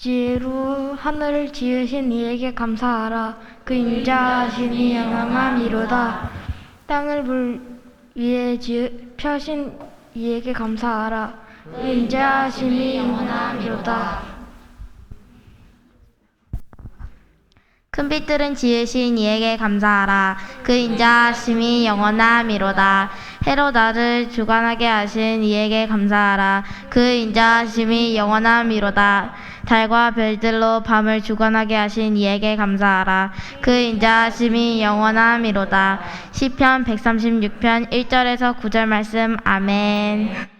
지혜로 하늘을 지으신 이에게 감사하라. 그 인자하심이 영원함이로다. 땅을 물 위에 지으, 펴신 이에게 감사하라. 그 인자하심이 영원함이로다. 큰 빛들은 지으신 이에게 감사하라. 그 인자하심이 영원함이로다. 해로 나를 주관하게 하신 이에게 감사하라. 그 인자하심이 영원함이로다. 달과 별들로 밤을 주관하게 하신 이에게 감사하라. 그 인자하심이 영원함이로다. 시편 136편 1절에서 9절 말씀 아멘.